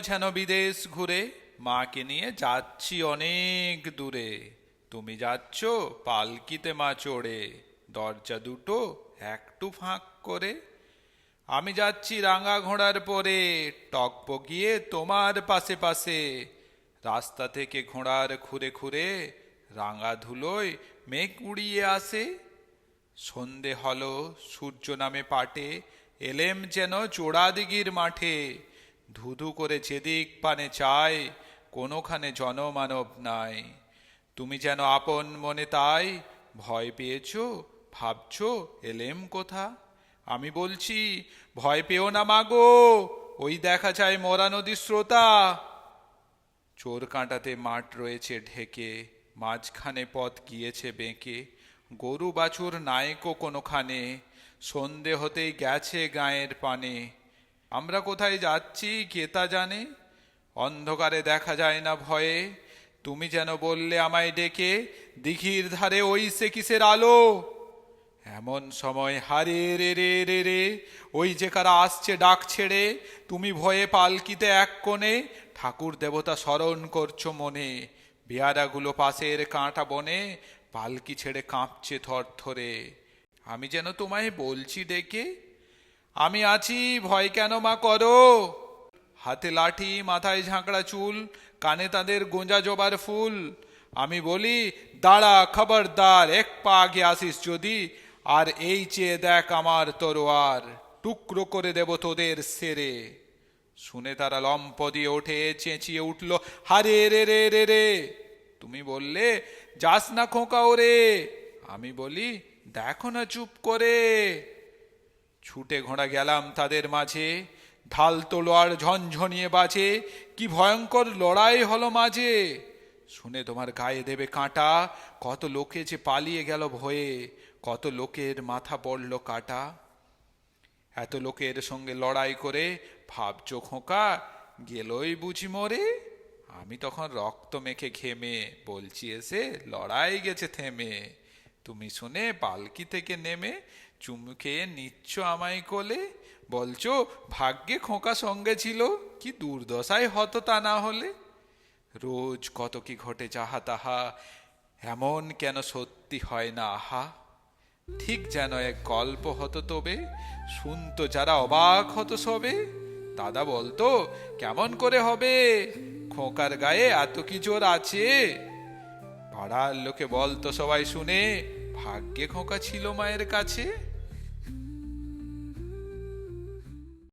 যেন বিদেশ ঘুরে মাকে নিয়ে যাচ্ছি অনেক দূরে। তুমি যাচ্ছ পালকিতে মা চড়ে, দরজা দুটো একটু ফাঁক করে। আমি যাচ্ছি রাঙা ঘোড়ার পরে টকবগিয়ে তোমার পাশে পাশে। রাস্তা থেকে ঘোড়ার খুঁড়ে খুঁড়ে রাঙা ধুলোয় মেঘ উড়িয়ে আসে। সন্ধে হলো, সূর্য নামে পাটে, এলেম যেন চোড়াদিগির মাঠে। ধুধু করে যেদিক পানে চায়, কোনোখানে জনমানব নাই। তুমি যেন আপন মনে তাই, ভয় পেয়েছ, ভাবছ, এলেম কোথা? আমি বলছি, ভয় পেও না মাগো ওই দেখা যায় মরা নদীর শ্রোতা চোর কাঁটাতে মাঠ রয়েছে ঢেকে, মাঝখানে পথ গিয়েছে বেঁকে। গরু বাছুর নায়কো কোনোখানে, সন্ধে হতেই গেছে গায়ের পানে। আমরা কোথায় যাচ্ছি, কে তা জানে? অন্ধকারে দেখা যায় না ভয়ে। তুমি যেন বললে আমায় ডেকে, দিঘির ধারে ওই সে কিসের আলো? এমন সময় হারে রে রে রে রে, ওই যে কারা আসছে ডাক ছেড়ে, তুমি ভয়ে পালকিতে এক কোণে, ঠাকুর দেবতা স্মরণ করছ মনে। বেয়ারাগুলো পাশের কাঁটা বনে, পালকি ছেড়ে কাঁপছে থর থরে আমি যেন তোমায় বলছি ডেকে আমি আছি, ভয় কেন মা করো? হাতে লাঠি, মাথায় ঝাঁকড়া চুল, কানে তাদের গোঁজা জবার ফুল। আমি বলি, দাঁড়া খবরদার, এক পা আগে আসিস যদি, আর এই চেয়ে দেখ আমার তরোয়ার। টুকরো করে দেব তোদের সেরে। শুনে তারা লম্প দিয়ে ওঠে, চেঁচিয়ে উঠল, হারে, রে রে রে রে। তুমি বললে, যাস না খোঁকা ওরে। আমি বলি, দেখো না চুপ করে। ছুটে ঘোড়া গেলাম তাদের মাঝে। ঢাল তোলোয়ার ঝনঝনিয়ে বাজে, কি ভয়ঙ্কর লড়াই হলো মাঝে। শুনে তোমার গায়ে দেবে কাঁটা, কত লোকে যে পালিয়ে গেল ভয়ে, কত লোকের মাথা পড়ল কাটা। এত লোকের সঙ্গে লড়াই করে ভাবছ খোকা, গেলই বুঝি মরে? আমি তখন রক্ত মেখে ঘেমে বলছি, এসে লড়াই গেছে থেমে। তুমি শুনে পালকি থেকে নেমে চুমুকে নিচ্ছ আমায় কোলে? বলছো, ভাগ্যে খোঁকা সঙ্গে ছিল, কি দুর্দশায় হতো তা না হলে? রোজ কত কি ঘটে যাহা তাহা, এমন কেন সত্যি হয় না আহা? ঠিক যেন এক গল্প হতো তবে, শুনতো যারা অবাক হতো সবে। দাদা বলতো, কেমন করে হবে? খোকার গায়ে এত কি জোর আছে? পাড়ার লোকে বলতো সবাই শুনে, ভাগ্যে খোকা ছিল মায়ের কাছে?